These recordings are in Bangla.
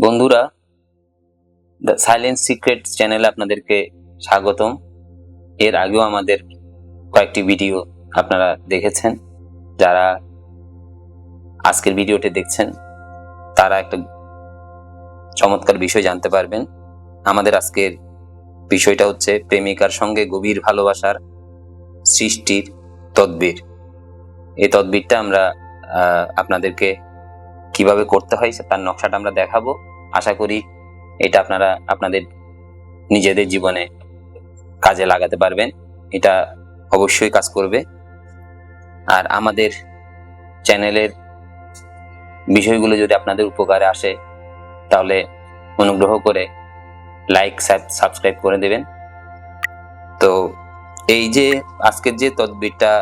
বন্ধুরা দ্য সাইলেন্স সিক্রেট চ্যানেলে আপনাদেরকে স্বাগতম। এর আগেও আমাদের কয়েকটি ভিডিও আপনারা দেখেছেন। যারা আজকের ভিডিওটি দেখছেন, তারা একটা চমৎকার বিষয় জানতে পারবেন। আমাদের আজকের বিষয়টা হচ্ছে প্রেমিকার সঙ্গে গভীর ভালোবাসার সৃষ্টির তদ্বির। এই তদ্বিরটা আমরা আপনাদেরকে কীভাবে করতে হয় তার নকশাটা আমরা দেখাবো। আশা করি এটা আপনারা আপনাদের নিজেদের জীবনে কাজে লাগাতে পারবেন। এটা অবশ্যই কাজ করবে। আর আমাদের চ্যানেলের বিষয়গুলো যদি আপনাদের উপকারে আসে, তাহলে অনুগ্রহ করে লাইক সাবস্ক্রাইব করে দেবেন। তো এই যে আজকের যে তদবিরটা,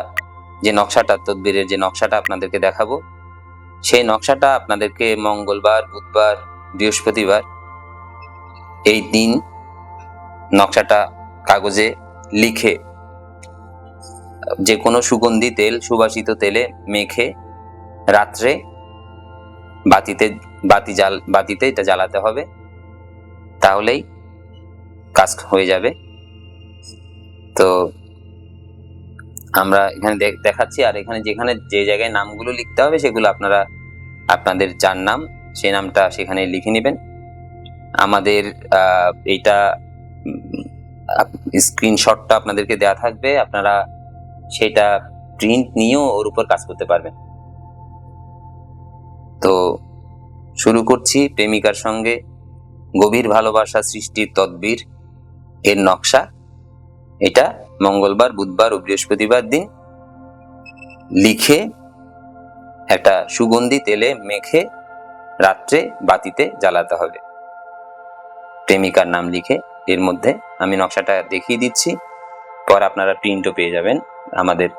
যে নকশাটা, তদবিরের যে নকশাটা আপনাদেরকে দেখাবো সেই নকশাটা আপনাদেরকে মঙ্গলবার, বুধবার, বৃহস্পতিবার এই দিন নকশাটা কাগজে লিখে যে কোনো সুগন্ধি তেল, সুবাসিত তেলে মেখে রাত্রে বাতিতে, বাতি জাল, বাতিতে এটা জ্বালাতে হবে, তাহলেই কাজ হয়ে যাবে। তো আমরা এখানে দেখ- দেখাচ্ছি, আর এখানে যেখানে যে জায়গায় নামগুলো লিখতে হবে, সেগুলো আপনারা, আপনাদের যার নাম সেই নামটা সেখানে লিখে নেবেন। আমাদের এইটা স্ক্রিনশটটা আপনাদেরকে দেওয়া থাকবে, আপনারা সেটা প্রিন্ট নিয়েও ওর উপর কাজ করতে পারবেন। তো শুরু করছি প্রেমিকার সঙ্গে। গভীর ভালোবাসা সৃষ্টির তদ্বির, এর নকশা। এটা মঙ্গলবার, বুধবার ও বৃহস্পতিবার দিন লিখে একটা সুগন্ধি তেলে মেখে রাত্রে বাতিতে জ্বালাতে হবে। প্রেমিকার নাম লিখে এর মধ্যে আমি নকশাটা দেখিয়ে দিচ্ছি। পর আপনারা প্রিন্টও পেয়ে যাবেন। আমাদের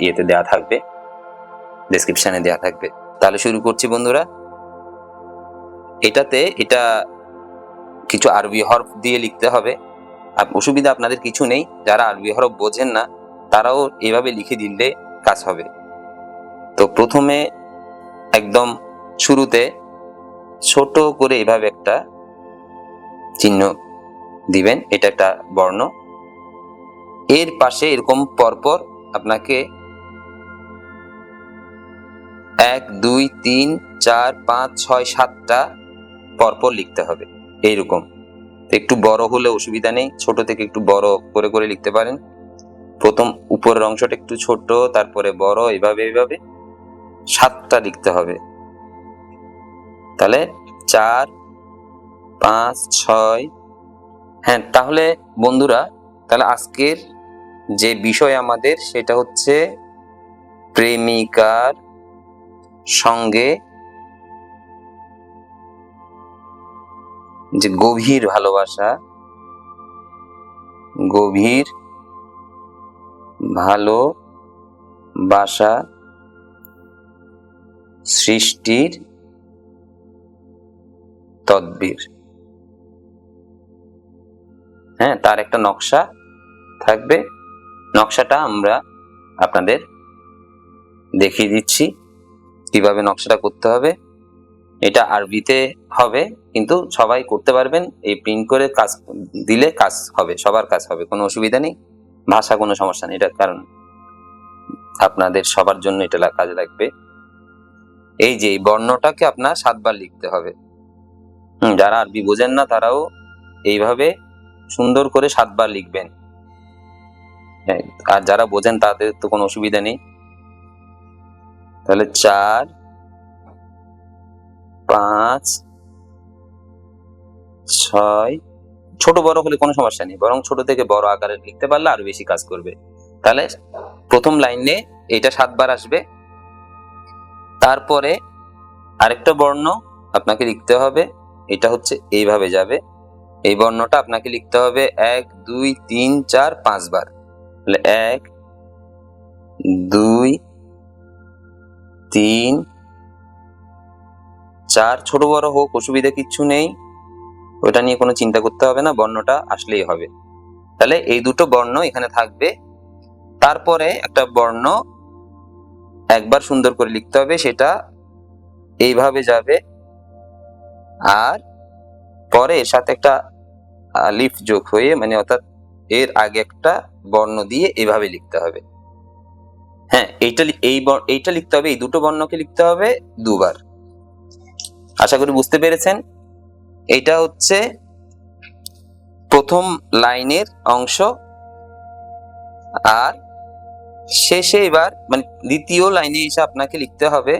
ইয়েতে দেওয়া থাকবে ডেসক্রিপশনে দেওয়া থাকবে। তাহলে শুরু করছি বন্ধুরা। এটাতে এটা কিছু আরবি হরফ দিয়ে লিখতে হবে। অসুবিধা আপনাদের কিছু নেই। যারা আরবি হরফ বোঝেন না, তারাও এভাবে লিখে দিলে কাজ হবে। তো প্রথমে একদম শুরুতে ছোট করে এভাবে একটা চিহ্ন দিবেন। এটা একটা বর্ণ। এর পাশে এরকম পরপর আপনাকে এক, দুই, তিন, চার, পাঁচ, ছয়, সাতটা পরপর লিখতে হবে। এইরকম। একটু বড় হলে অসুবিধা নেই, ছোট থেকে একটু বড় করে করে লিখতে পারেন। প্রথম উপরের অংশটা একটু ছোট, তারপরে বড়, এভাবে এভাবে সাতটা লিখতে হবে। তাহলে চার, পাঁচ, ছয় হ্যাঁ তাহলে বন্ধুরা, তাহলে আজকের যে বিষয় আমাদের, সেটা হচ্ছে প্রেমিকার সঙ্গে যে গভীর ভালোবাসা, গভীর ভালো বাসা সৃষ্টির তদ্বির। হ্যাঁ তার একটা নকশা থাকবে। নকশাটা আমরা আপনাদের দেখিয়ে দিচ্ছি, কীভাবে নকশাটা করতে হবে। এটা আরবিতে হবে কিন্তু সবাই করতে পারবেন। এই প্রিন্ট করে কাজ দিলে কাজ হবে সবার কাজ হবে কোনো অসুবিধা নেই। ভাষা কোনো সমস্যা নেই এটার কারণ আপনাদের সবার জন্য এটা কাজে লাগবে। এই যে এই বর্ণটাকে আপনার সাতবার লিখতে হবে। যারা আরবি বোঝেন না তারাও এইভাবে সুন্দর করে সাতবার লিখবেন। হ্যাঁ, আর যারা বোঝেন তাদের তো কোনো অসুবিধা নেই। তাহলে চার পাঁচ, ছয়। ছোট বড় হলে কোনো সমস্যা নেই, বরং ছোট থেকে বড় আকারে লিখতে পারলে আরও বেশি কাজ করবে। তাহলে প্রথম লাইনে এটা সাতবার আসবে। তারপরে আরেকটা বর্ণ আপনাকে লিখতে হবে, এটা হচ্ছে এইভাবে যাবে। এই বর্ণটা আপনাকে লিখতে হবে এক, দুই, তিন, চার, পাঁচবার। তাহলে এক, দুই, তিন চার ছোট বড় হোক, অসুবিধা কিচ্ছু নেই। ওটা নিয়ে কোনো চিন্তা করতে হবে না, বর্ণটা আসলেই হবে। তাহলে এই দুটো বর্ণ এখানে থাকবে। তারপরে একটা বর্ণ একবার সুন্দর করে লিখতে হবে, সেটা এইভাবে যাবে। আর পরে এর সাথে একটা লিফ যোগ হয়ে মানে অর্থাৎ এর আগে একটা বর্ণ দিয়ে এভাবে লিখতে হবে। হ্যাঁ এইটা এই এইটা লিখতে হবে, এই দুটো বর্ণকে লিখতে হবে দুবার। আশা করি বুঝতে পেরেছেন। এটা হচ্ছে প্রথম লাইনের অংশ। আর শেষে এবার মানে দ্বিতীয় লাইনে এসে আপনাকে লিখতে হবে।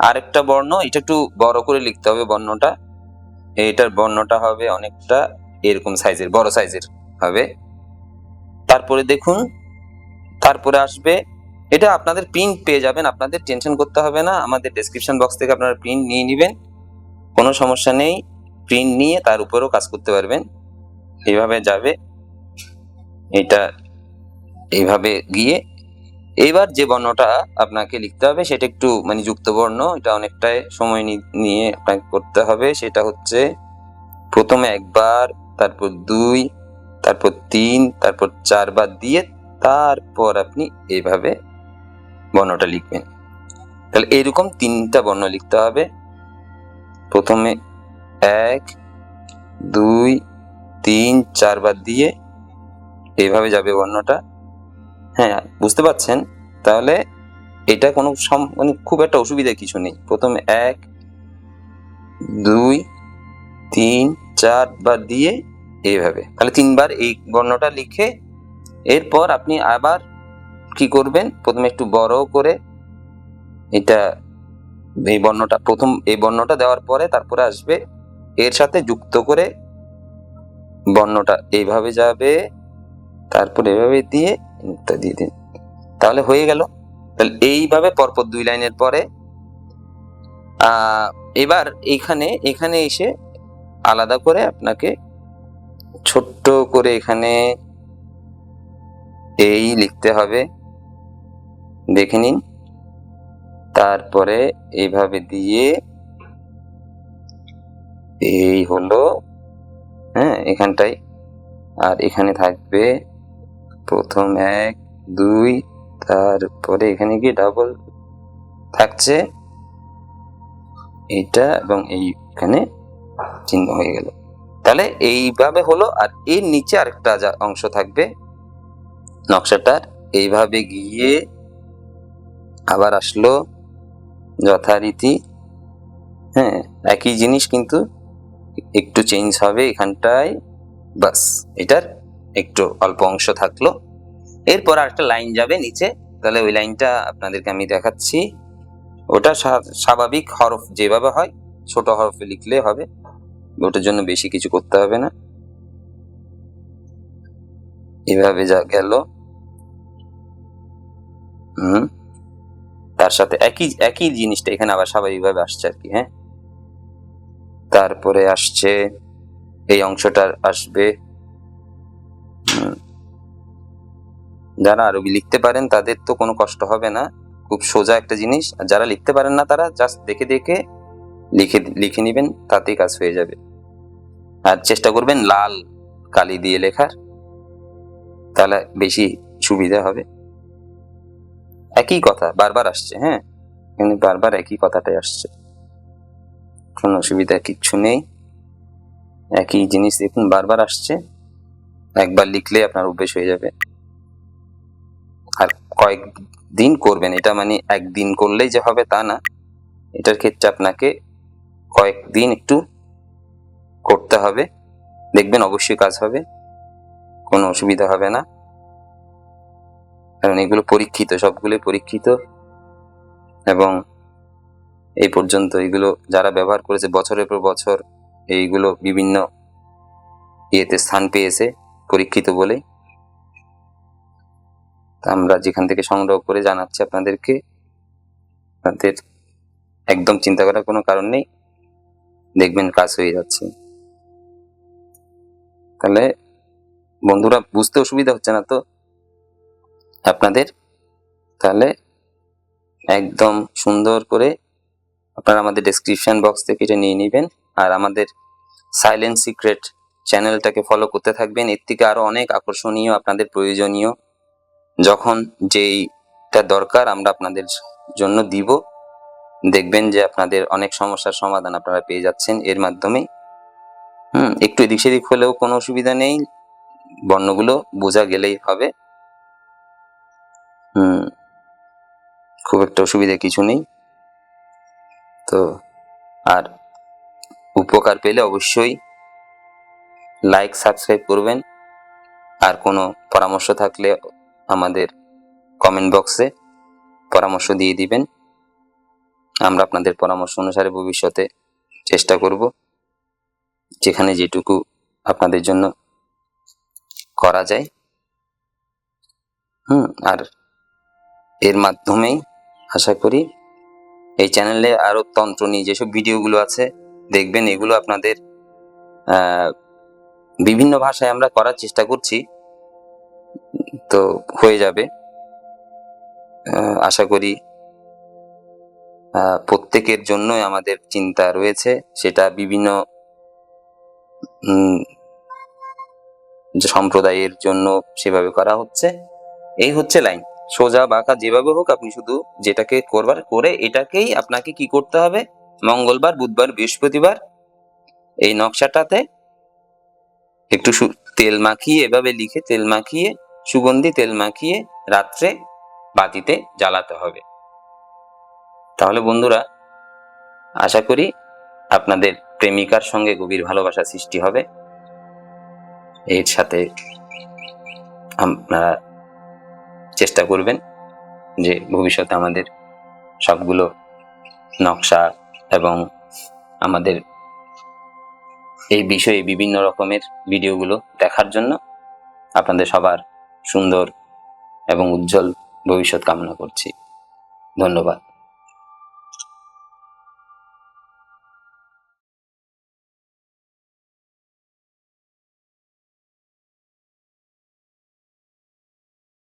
আরেকটা বর্ণ, এটা একটু বড় করে লিখতে হবে বর্ণটা। এটার বর্ণটা হবে অনেকটা এরকম সাইজের, বড় সাইজের হবে। তারপরে দেখুন, তারপরে আসবে এটা আপনাদের প্রিন্ট পেয়ে যাবেন, আপনাদের টেনশন করতে হবে না, আমাদের ডেসক্রিপশন বক্স থেকে আপনারা প্রিন্ট নিয়ে নেবেন, কোনো সমস্যা নেই প্রিন্ট নিয়ে তার উপরেও কাজ করতে পারবেন, এইভাবে যাবে, এটা এইভাবে গিয়ে, এবার যে বর্ণটা আপনাকে লিখতে হবে সেটা একটু মানে যুক্ত বর্ণ এটা অনেকটাই সময় নিয়ে আপনাকে করতে হবে, সেটা হচ্ছে প্রথমে একবার, তারপর দুই, তারপর তিন, তারপর চারবার দিয়ে, তারপর আপনি এইভাবে বর্ণটা লিখবেন। তাহলে এরকম তিনটা বর্ণ লিখতে হবে। প্রথমে এক, দুই, তিন চারবার দিয়ে এইভাবে যাবে বর্ণটা। হ্যাঁ বুঝতে পারছেন? তাহলে এটা কোনো মানে খুব একটা অসুবিধা কিছু নেই। প্রথমে এক, দুই, তিন চারবার দিয়ে এইভাবে তাহলে তিনবার এই বর্ণটা লিখে এরপর আপনি আবার কি করবেন? প্রথমে একটু বড় করে এটা এই বর্ণটা, প্রথম এই বর্ণটা দেওয়ার পরে তারপরে আসবে, এর সাথে যুক্ত করে বর্ণটা এইভাবে যাবে, তারপর এভাবে দিয়ে দিয়ে দিন। তাহলে হয়ে গেল। তাহলে এইভাবে পরপর দুই লাইনের পরে এবার এখানে এখানে এসে আলাদা করে আপনাকে ছোট্ট করে এখানে এই লিখতে হবে। দেখে নিন। তারপরে এইভাবে দিয়ে এই হলো হ্যাঁ এখানটাই আর এখানে থাকবে প্রথম এক, দুই, তারপরে এখানে গিয়ে ডাবল থাকছে। এটা এবং এইখানে চিহ্ন হয়ে গেল। তাহলে এইভাবে হলো, আর এর নিচে আরেকটা অংশ থাকবে, নকশাটার। এইভাবে গিয়ে আবার আসলো যথারীতি হ্যাঁ একই জিনিস কিন্তু একটু চেঞ্জ হবে এখানটায়, বাস, এটার একটু অল্প অংশ থাকল। এরপর আরেকটা লাইন যাবে নিচে, তাহলে ওই লাইনটা আপনাদেরকে আমি দেখাচ্ছি। ওটা স্বা- স্বাভাবিক হরফ যেভাবে হয়, ছোট হরফে লিখলে হবে, ওটার জন্য বেশি কিছু করতে হবে না। এভাবে যা গেল। হুম। তার সাথে একই একই জিনিসটা এখানে আবার স্বাভাবিকভাবে আসছে আর কি হ্যাঁ? তারপরে আসছে, এই অংশটা আসবে যারা আরবি লিখতে পারেন, তাদের তো কোনো কষ্ট হবে না, খুব সোজা একটা জিনিস। আর যারা লিখতে পারেন না, তারা জাস্ট দেখে দেখে লিখে লিখে নেবেন, তাতেই কাজ হয়ে যাবে। আর চেষ্টা করবেন লাল কালি দিয়ে লেখার, তাহলে বেশি সুবিধা হবে। একই কথা বারবার আসছে হ্যাঁ? এখানে বারবার একই কথাটাই আসছে। কোনো অসুবিধা কিচ্ছু নেই। একই জিনিস দেখুন, বারবার আসছে। একবার লিখলে আপনার অভ্যেস হয়ে যাবে। আর কয়েক দিন করবেন, এটা মানে একদিন করলেই যে হবে তা না। এটার ক্ষেত্রে আপনাকে কয়েকদিন একটু করতে হবে। দেখবেন অবশ্যই কাজ হবে। কোনো অসুবিধা হবে না। কারণ এগুলো পরীক্ষিত, সবগুলোই পরীক্ষিত। এবং এই পর্যন্ত এগুলো যারা ব্যবহার করেছে, বছরের পর বছর এইগুলো বিভিন্ন ইয়েতে স্থান পেয়েছে, পরীক্ষিত বলে। আমরা যেখান থেকে সংগ্রহ করে জানাচ্ছি আপনাদেরকে, আপনাদের একদম চিন্তা করার কোনো কারণ নেই। দেখবেন কাজ হয়ে যাচ্ছে। তাহলে বন্ধুরা, বুঝতে অসুবিধা হচ্ছে না তো? আপনাদের তাহলে একদম সুন্দর করে আপনারা আমাদের ডেসক্রিপশন বক্স থেকে এটা নিয়ে নেবেন আর আমাদের সাইলেন্ট সিক্রেট চ্যানেলটাকে ফলো করতে থাকবেন। এর থেকে আরও অনেক আকর্ষণীয়, আপনাদের প্রয়োজনীয়, যখন যেইটা দরকার আমরা আপনাদের জন্য দিব। দেখবেন যে আপনাদের অনেক সমস্যার সমাধান আপনারা পেয়ে যাচ্ছেন এর মাধ্যমে। হুম, একটু এদিক সেদিক হলেও কোনো অসুবিধা নেই। বর্ণগুলো বোঝা গেলেই হবে। হুম, খুব একটা অসুবিধা কিছু নেই। তো, আর উপকার পেলে অবশ্যই লাইক সাবস্ক্রাইব করবেন। আর কোনো পরামর্শ থাকলে আমাদের কমেন্ট বক্সে পরামর্শ দিয়ে দিবেন। আমরা আপনাদের পরামর্শ অনুসারে ভবিষ্যতে চেষ্টা করব। যেখানে যেটুকু আপনাদের জন্য করা যায়। হুম, আর এর মাধ্যমেই আশা করি এই চ্যানেলে আরও তন্ত্র নিয়ে যেসব ভিডিওগুলো আছে, দেখবেন এগুলো আপনাদের বিভিন্ন ভাষায় আমরা করার চেষ্টা করছি। তো হয়ে যাবে। আশা করি প্রত্যেকের জন্যই আমাদের চিন্তা রয়েছে। সেটা বিভিন্ন সম্প্রদায়ের জন্য সেভাবে করা হচ্ছে। এই হচ্ছে লাইন। সোজা বাঁকা যেভাবে হোক আপনি শুধু যেটাকে করবার করে এটাকেই আপনাকে কি করতে হবে? মঙ্গলবার, বুধবার, বৃহস্পতিবার এই নকশাটাতে একটু তেল মাখিয়ে এভাবে লিখে, তেল মাখিয়ে, সুগন্ধি তেল মাখিয়ে রাত্রে বাতিতে জ্বালাতে হবে। তাহলে বন্ধুরা, আশা করি আপনাদের প্রেমিকার সঙ্গে গভীর ভালোবাসা সৃষ্টি হবে। এর সাথে আপনারা চেষ্টা করবেন যে ভবিষ্যতে আমাদের সবগুলো নকশা এবং আমাদের এই বিষয়ে বিভিন্ন রকমের ভিডিওগুলো দেখার জন্য আপনাদের সবার সুন্দর এবং উজ্জ্বল ভবিষ্যৎ কামনা করছি। ধন্যবাদ।